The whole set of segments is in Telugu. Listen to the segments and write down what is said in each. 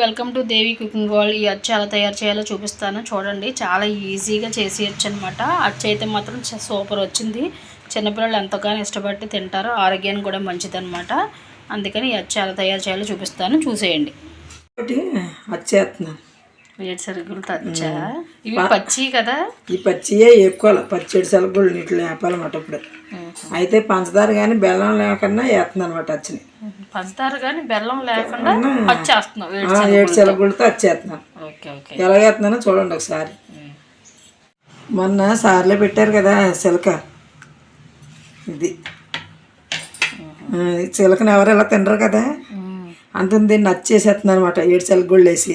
Welcome to Devi cooking wall ఈ అచ్చు ఎలా తయారు చేయాలో చూపిస్తాను. చూడండి చాలా ఈజీగా చేసేయచ్చు అనమాట అచ్చు అయితే మాత్రం సూపర్ వచ్చింది. చిన్నపిల్లలు ఎంతగానో ఇష్టపడి తింటారు ఆరోగ్యానికి కూడా మంచిదనమాట అందుకని ఈ అచ్చు ఎలా తయారు చేయాలో చూపిస్తాను. చూసేయండి. అచ్చేస్తున్నాను. వేడి సరుకులు అచ్చా ఇవి పచ్చి కదా? ఈ పచ్చియే వేపుకోవాలి పచ్చడి సెలగుళ్ళు నీటిలో వేపాలన్నమాట ఇప్పుడు. అయితే పంచదార కానీ బెల్లం లేకుండా వేస్తున్నాను అనమాట అచ్చిని పంచదార కానీ బెల్లం లేకుండా ఏడు సెలగుళ్ళతో వచ్చేస్తున్నాను ఎలా వేస్తున్నానో చూడండి ఒకసారి. మొన్న సార్లే పెట్టారు కదా చిలక ఇది. చిలకని ఎవరు ఎలా తినరు కదా? అంత దీన్ని నచ్చేసేస్తున్నాను అనమాట ఏడు సెలగుళ్ళు వేసి.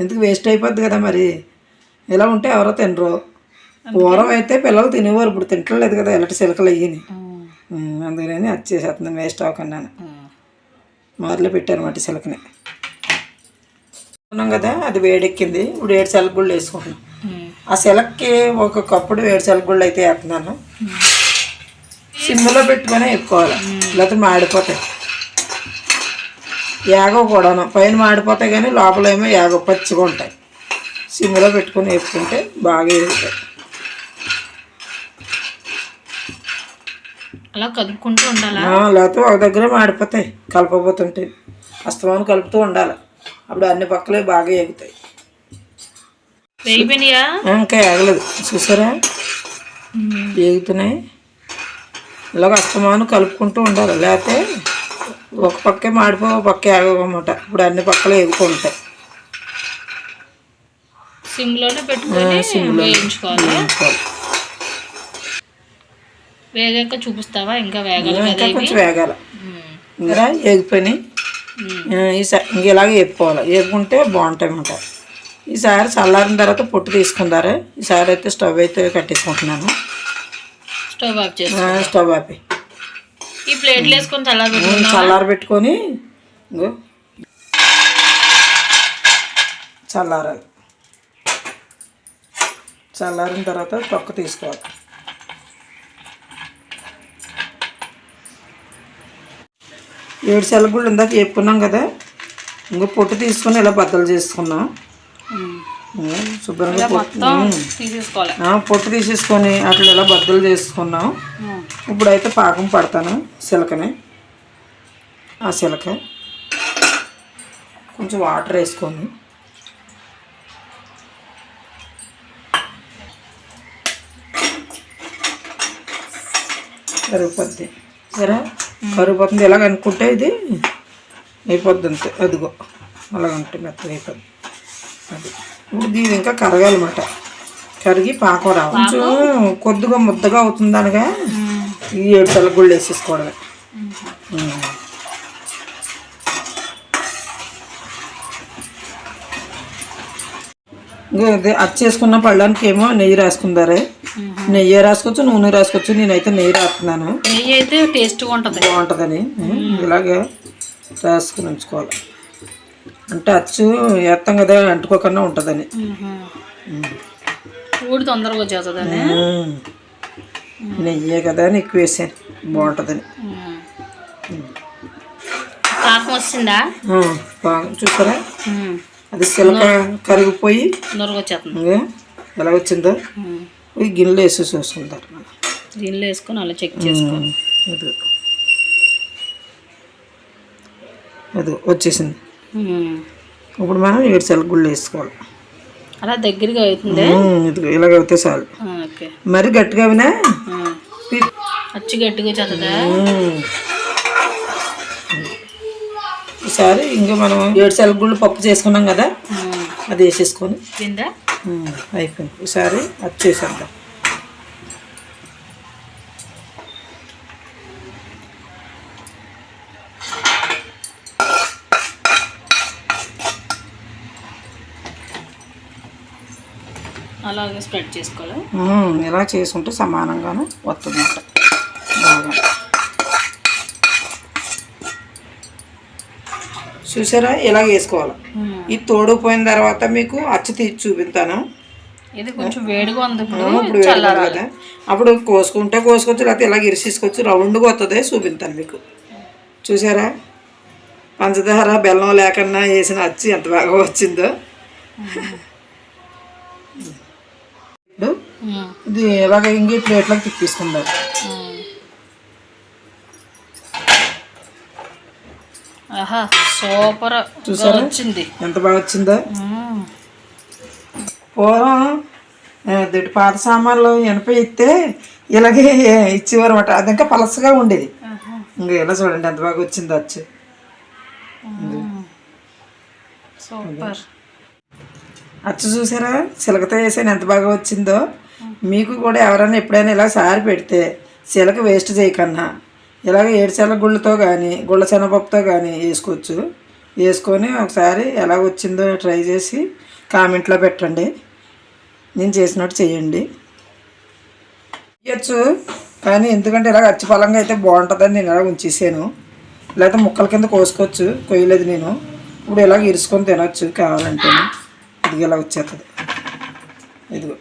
ఎందుకు వేస్ట్ అయిపోద్ది కదా మరి? ఇలా ఉంటే ఎవరో తినరు. పూర్వం అయితే పిల్లలు తినేవారు ఇప్పుడు తింటలేదు కదా ఎలాంటి చిలకలు అయ్యి. అందుకని అది చేసేస్తున్నాను వేస్ట్ అవ్వకుండా మొదలు పెట్టారన్నమాట చిలకని. ఉన్నాం కదా అది వేడెక్కింది. ఇప్పుడు ఏడు సెలగుళ్ళు వేసుకుంటున్నాం. ఆ చిలక్కి ఒక కప్పుడు ఏడు సెలగుళ్ళు అయితే వేస్తున్నాను. సిమ్లో పెట్టుకొని వేపుకోవాలి లేకపోతే మాడిపోతాయి. యాగవ కూడాను. పైన మాడిపోతాయి కానీ లోపల ఏమో యాగ పచ్చిగా ఉంటాయి. సిమ్లో పెట్టుకొని వేపుకుంటే బాగా వేగుతాయి అలా కదుపుకుంటూ ఉండాలా? లేకపోతే ఒక దగ్గర మాడిపోతాయి. కలపబోతుంటాయి అస్తమానం కలుపుతూ ఉండాలి. అప్పుడు అన్ని పక్కలే బాగా ఎగుతాయి వేగిపోయినాయా? ఇంకా ఎగలేదు. చూసారా? ఎగుతున్నాయి ఇలాగ అస్తమానం కలుపుకుంటూ ఉండాలి. లేకపోతే ఒక పక్కే మాడిపో ఒక పక్కే ఆగమాట ఇప్పుడు అన్ని పక్కలు ఎగుతుంటాయి సిమ్లోనే పెట్టుకొని వేయించుకోవాలి? వేయించుకోవాలి. వేగాక చూపిస్తావా? ఇంకా వేగాలి ఇంకా కొంచెం వేగాల. ఇంకా ఎగిపోయినాయి ఈసారి ఇంక ఇలాగే వేపుకోవాలి వేపుకుంటే బాగుంటాయి అన్నమాట ఈసారి చల్లారిన తర్వాత పొట్టు తీసుకుందారు. ఈసారి అయితే స్టవ్ అయితే కట్టేసుకుంటున్నాను. స్టవ్ ఆఫ్ చేసి స్టవ్ ఆపి. ఈ ప్లేట్లు వేసుకొని చల్లారి చల్లారి పెట్టుకొని చల్లారాలి. చల్లారిన తర్వాత తొక్క తీసుకోవాలి. ఏడు సెలగుళ్ళు ఇందాక చెప్పుకున్నాం కదా ఇంకో పొట్టు తీసుకొని ఇలా బద్దలు చేసుకున్నాం. శుభ్రంగా పొట్టు మొత్తం తీసేసుకోవాలి. ఆ, పొట్టు తీసేసుకొని అట్లా ఇలా బద్దలు చేసుకున్నాం. ఇప్పుడైతే పాకం పడతాను సిలకని. ఆ సిలక. కొంచెం వాటర్ వేసుకొని. కరిగిపోద్ది. సరే? కరిగిపోతుంది. ఎలాగ అనుకుంటే ఇది అయిపోద్ది అంతే. అదిగో. అలాగంటే మెత్తగా అయిపోద్ది. అది. ఇప్పుడు ఇది ఇంకా కరగాలన్నమాట. కరిగి పాకం? రావాలి కొంచెం కొద్దిగా ముద్దగా అవుతుంది అనగా ఈ ఏడు తలగుళ్ళు వేసేసుకోవడమే. అదే అచ్చేసుకున్న పళ్ళానికి ఏమో నెయ్యి రాసుకుందారే. నెయ్యి రాసుకోవచ్చు నూనె రాసుకోవచ్చు నేనైతే నెయ్యి రాస్తున్నాను. నెయ్యి అయితే టేస్ట్గా ఉంటుంది. బాగుంటుందని. ఇలాగే రాసుకుని ఉంచుకోవాలి. అంటే అచ్చు వేస్తాం కదా అంటుకోకుండా ఉంటుందని. ఊడి తొందరగా వచ్చేస్తుందని. నెయ్యే కదా అని ఎక్కువ వేసాను బాగుంటుందని. పాకం వచ్చిందా? బాగా చూసారా? అది సిలక కరిగిపోయి తొందరగా ఎలా వచ్చిందో. ఈ గిన్నెలో వేసి చూసుకుంటారు దీనిలో వేసుకొని అలా చెక్ చేసుకోవాలి. అది అది వచ్చేసింది. ఇప్పుడు మనం ఏడు సెల గుళ్ళు వేసుకోవాలి. అలా దగ్గరగా అవుతుంది? ఇలాగ అవుతే చాలు. మరి గట్టిగా వినా ఆ. అచ్చు గట్టిగా వచ్చేస్తుందా ఈసారి ఇంకా మనం ఏడు సెల గుళ్ళు పప్పు చేసుకున్నాం కదా. అది వేసేసుకొని. అయిపోయింది. ఈసారి అది చేసేద్దాం. అలాగే స్ప్రెడ్ చేసుకోవాలి? ఇలా చేసుకుంటే సమానంగానే వస్తుంది బాగా. చూసారా? ఇలా వేసుకోవాలి. ఈ తోడుపోయిన తర్వాత మీకు అచ్చు తీసి చూపిస్తాను. ఇది కొంచెం వేడిగా ఉంది ఇప్పుడు. కదా. అప్పుడు కోసుకుంటే కోసుకోవచ్చు లేకపోతే ఇలా ఇరిసేసుకోవచ్చు రౌండ్గా వస్తుంది చూపిస్తాను మీకు. చూసారా? పంచదార బెల్లం లేకుండా వేసిన అచ్చు ఎంత బాగా వచ్చిందో. ఇది ఇలాగ ఇంగి ప్లేట్లోకి తిప్పేసుకుందాం. ఆహా సూపర్ చూసారా? వచ్చింది. ఎంత బాగా వచ్చిందో. పూర్వం పాత సామాన్లు ఎనపై ఇస్తే ఇలాగే ఇచ్చేవారు అనమాట అది ఇంకా పలసగా ఉండేది. ఇంకా ఇలా చూడండి ఎంత బాగా వచ్చిందో అచ్చు. సూపర్. అచ్చు చూసారా? చిలకతో వేసాను ఎంత బాగా వచ్చిందో. మీకు కూడా ఎవరైనా ఎప్పుడైనా ఇలా సారి పెడితే చిలక వేస్ట్ చేయకన్నా ఇలాగ ఏడుచెల గుళ్ళతో కానీ గుళ్ళ శనగపప్పుతో కానీ వేసుకోవచ్చు. వేసుకొని ఒకసారి ఎలా వచ్చిందో ట్రై చేసి కామెంట్లో పెట్టండి. నేను చేసినట్టు చేయండి. ఇవ్వచ్చు కానీ ఎందుకంటే ఇలాగ అచ్చిపలంగా అయితే బాగుంటుందని నేను ఇలా ఉంచేసాను. లేకపోతే ముక్కల కింద కోసుకోవచ్చు కొయ్యలేదు నేను. ఇప్పుడు ఇలాగ ఇరుసుకొని తినొచ్చు కావాలంటే ఇది ఇలా వచ్చేస్తుంది ఇదిగో.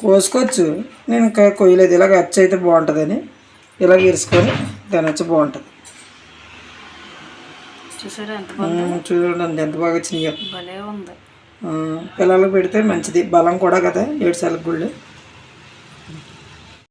కోసుకోవచ్చు. నేను ఇంకా కొయ్యలేదు. ఇలాగ అచ్చు అయితే బాగుంటుందని ఇలాగ ఇరుసుకొని తినొచ్చు బాగుంటుంది. చూడండి ఎంత బాగా వచ్చినాయో. ఆ, పిల్లలకు పెడితే మంచిది. బలం కూడా కదా ఏడు సార్లు గుళ్ళు.